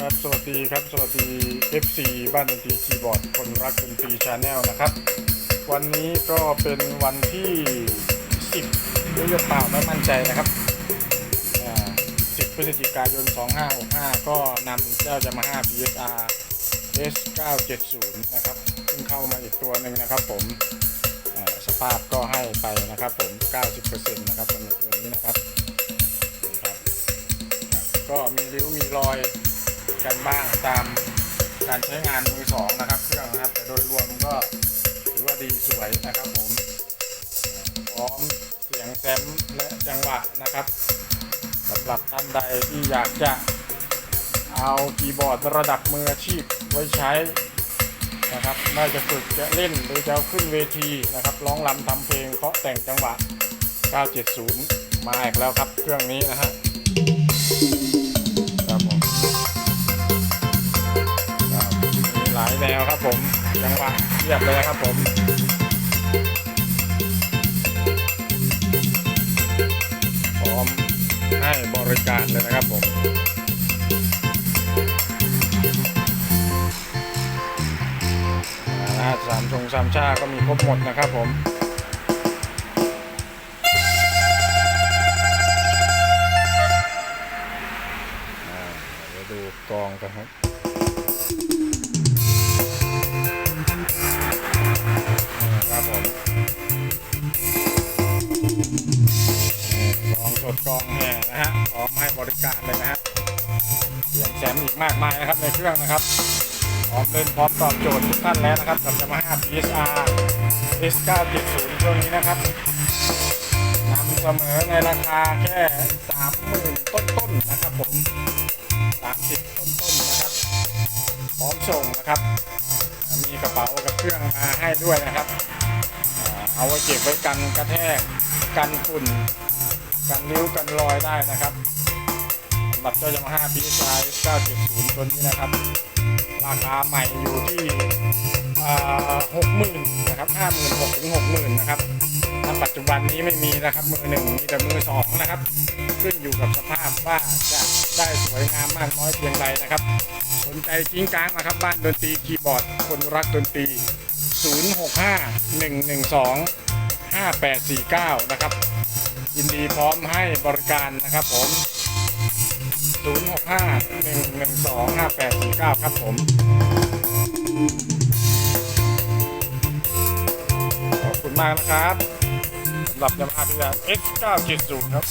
ครับสวัสดีครับ สวัสดี FC บ้านดนตรีคีย์บอร์ด คนรักดนตรีชาแนลนะครับ วันนี้ก็เป็นวันที่ 10หรือเปล่าไม่มั่นใจนะครับ 10 พฤศจิกายน 2565 ก็นำเจ้ายามาฮ่า PSR S970 นะครับซึ่งเข้ามาอีกตัวหนึ่งนะครับผมอ่าสภาพก็ให้ไปนะครับผม 90%นะครับสำหรับตัวนี้นะครับนี่ครับก็มีริ้วมีรอย กันบ้างตามการใช้งานมือสองนะครับ เครื่องนะครับแต่โดยรวมก็ถือว่าดีสวยนะครับผมพร้อมเสียงแซมและจังหวะนะครับสำหรับท่านใดที่อยากจะเอาคีย์บอร์ดระดับมืออาชีพไว้ใช้นะครับน่าจะฝึกจะเล่นหรือจะขึ้นเวทีนะครับร้องรำทำเพลงเคาะแต่งจังหวะ 970 มาอีกแล้วครับเครื่องนี้นะฮะ ครับผมจังหวะเรียบเลยครับผมพร้อมให้บริการเลยนะครับผมสามชงสามชาก็มีครบหมดนะครับผมอ่าเดี๋ยวดูกองกันครับ กองสดกองแห่นะฮะพร้อมให้บริการเลยนะฮะเสียงแซมอีกมากมายนะครับในเครื่องนะครับพร้อมเล่นพร้อมตอบโจทย์ทุกท่านแล้วนะครับกับ Yamaha PSR S970 เครื่องนี้นะครับนำเสมอในราคาแค่สามหมื่นต้นๆนะครับผมสามสิบต้นๆนะครับ พร้อมส่งนะครับ มีกระเป๋ากับเครื่องมาให้ด้วยนะครับ เอาไว้เก็บไว้กันกระแทก กันฝุ่น กันริ้วกันรอยได้นะครับสำหรับเจ้ายามาฮ่าพีชาย970 ตัวนี้นะครับ ราคาใหม่อยู่ที่หกหมื่นนะครับห้าหมื่นหกถึงหกหมื่นนะครับณปัจจุบันนี้ไม่มีนะครับมือหนึ่งมีแต่มือสองนะครับ ขึ้นอยู่กับสภาพว่าจะได้สวยงามมากน้อยเพียงใดนะครับ สนใจกิ้งก้างนะครับ บ้านดนตรีคีย์บอร์ดคนรักดนตรี 065 112 5849 นะครับ ยินดีพร้อมให้บริการนะครับผม 065 112 5849 ครับผม ขอบคุณมากนะครับสำหรับยามาฮ่าพิลา X970 ครับ